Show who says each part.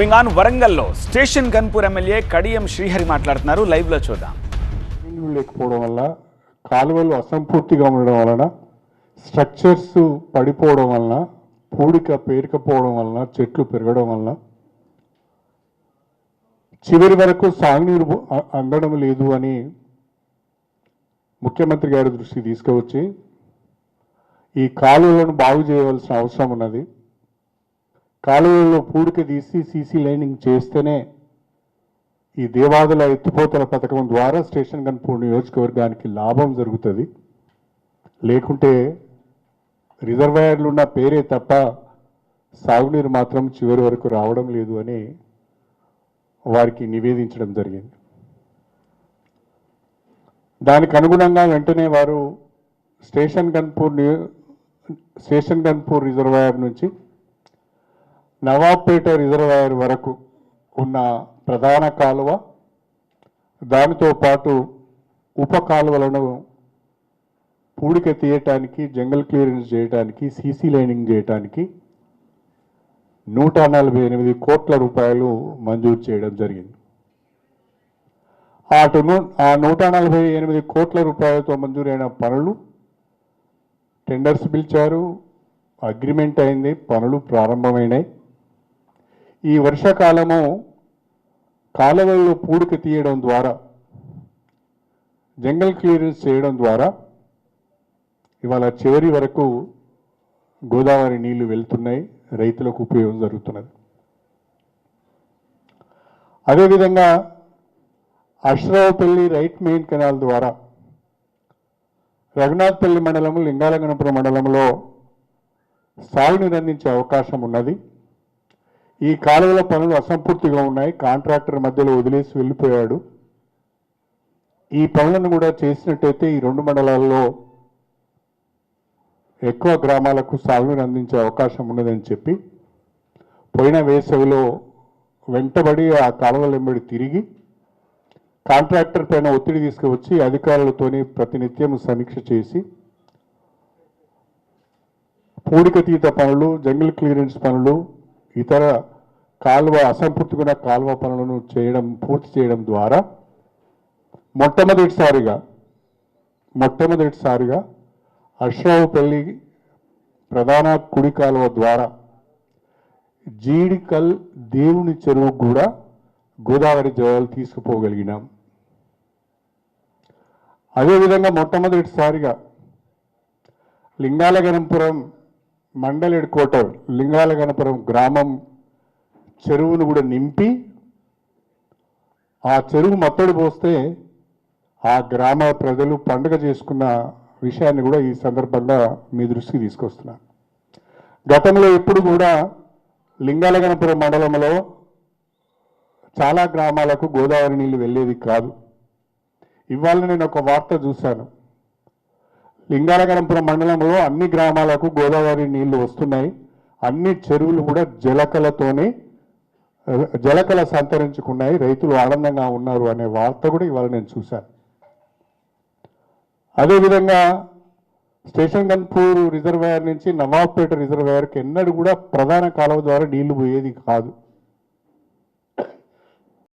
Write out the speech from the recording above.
Speaker 1: Moving on వరంగల్లో station Ghanpur MLA Kadiyam Srihari మాట్లాడుతున్నారు. లైవ్లో చూద్దాం.
Speaker 2: లేకపోవడం వల్ల కాలువలు అసంపూర్తిగా ఉండడం వలన స్ట్రక్చర్స్ పడిపోవడం వలన పూడిక పేరుకపోవడం వలన చెట్లు పెరగడం వలన చివరి వరకు సాగునీరు అందడం లేదు అని ముఖ్యమంత్రి గారి దృష్టికి తీసుకువచ్చి ఈ కాలువలను బాగు చేయవలసిన అవసరం ఉన్నది. కాలువలో పూడిక తీసి సీసీ లైనింగ్ చేస్తేనే ఈ దేవాదుల ఎత్తిపోతల పథకం ద్వారా స్టేషన్ కనుపూడి నియోజకవర్గానికి లాభం జరుగుతుంది. లేకుంటే రిజర్వాయర్లు ఉన్న పేరే తప్ప సాగునీరు మాత్రం చివరి వరకు రావడం లేదు అని వారికి నివేదించడం జరిగింది. దానికి అనుగుణంగా వెంటనే వారు స్టేషన్ గన్పూర్ నియో- స్టేషన్ గన్పూర్ రిజర్వాయర్ నుంచి నవాబ్పేట రిజర్వాయర్ వరకు ఉన్న ప్రధాన కాలువ దానితో పాటు ఉప కాలువలను పూడిక తీయటానికి జంగల్ క్లియరెన్స్ చేయడానికి సీసీ లైనింగ్ చేయటానికి నూట నలభై ఎనిమిది కోట్ల రూపాయలు మంజూరు చేయడం జరిగింది. అటు నూ- ఆ నూట నలభై ఎనిమిది కోట్ల రూపాయలతో మంజూరైన పనులు టెండర్స్ పిలిచారు. అగ్రిమెంట్ అయింది పనులు ప్రారంభమైనాయి. ఈ వర్షాకాలము కాలువల్లో పూడిక తీయడం ద్వారా జంగల్ క్లియరెన్స్ చేయడం ద్వారా ఇవాళ చివరి వరకు గోదావరి నీళ్ళు వెళ్తున్నాయి రైతులకు ఉపయోగం జరుగుతున్నది. అదేవిధంగా అశ్రావపల్లి రైట్ మెయిన్ కెనాల్ ద్వారా రఘునాథ్పల్లి మండలం లింగాలగనపురం మండలంలో సాగునీరు అందించే అవకాశం ఉన్నది. ఈ కాలువల పనులు అసంపూర్తిగా ఉన్నాయి. కాంట్రాక్టర్ మధ్యలో వదిలేసి వెళ్ళిపోయాడు. ఈ పనులను కూడా చేసినట్టయితే ఈ రెండు మండలాల్లో ఎక్కువ గ్రామాలకు సాగునీరు అందించే అవకాశం ఉన్నదని చెప్పి పోయిన వేసవిలో వెంటబడి ఆ కాలువల వెంబడి తిరిగి కాంట్రాక్టర్ పైన ఒత్తిడి తీసుకువచ్చి అధికారులతోని ప్రతినిత్యం సమీక్ష చేసి పూడికతీత పనులు జంగిల్ క్లియరెన్స్ పనులు ఇతర కాలువ అసంపూర్తిగా కాలువ పనులను చేయడం పూర్తి చేయడం ద్వారా మొట్టమొదటిసారిగా మొట్టమొదటిసారిగా అశ్రావుపల్లి ప్రధాన కుడి కాలువ ద్వారా జీడికల్ దేవుని చెరువు కూడా గోదావరి జలాలు తీసుకుపోగలిగినాం. అదేవిధంగా మొట్టమొదటిసారిగా లింగాలగనంపురం మండల్ కోట లింగాలగనపురం గ్రామం చెరువును కూడా నింపి ఆ చెరువు మత్తడి పోస్తే ఆ గ్రామ ప్రజలు పండుగ చేసుకున్న విషయాన్ని కూడా ఈ సందర్భంగా మీ దృష్టికి తీసుకొస్తున్నా గతంలో ఎప్పుడు కూడా లింగాలగనపురం మండలంలో చాలా గ్రామాలకు గోదావరి నీళ్ళు వెళ్ళేది కాదు. ఇవాళ నేను ఒక వార్త చూశాను. లింగాలగనపురం మండలంలో అన్ని గ్రామాలకు గోదావరి నీళ్ళు వస్తున్నాయి. అన్ని చెరువులు కూడా జలకలతోనే జలకల సంతరించుకున్నాయి. రైతులు ఆనందంగా ఉన్నారు అనే వార్త కూడా ఇవాళ నేను చూశాను. అదేవిధంగా స్టేషన్ గన్పూర్ రిజర్వాయర్ నుంచి నవాబ్పేట రిజర్వాయర్కి ఎన్నడూ కూడా ప్రధాన కాలువ ద్వారా నీళ్ళు పోయేది కాదు.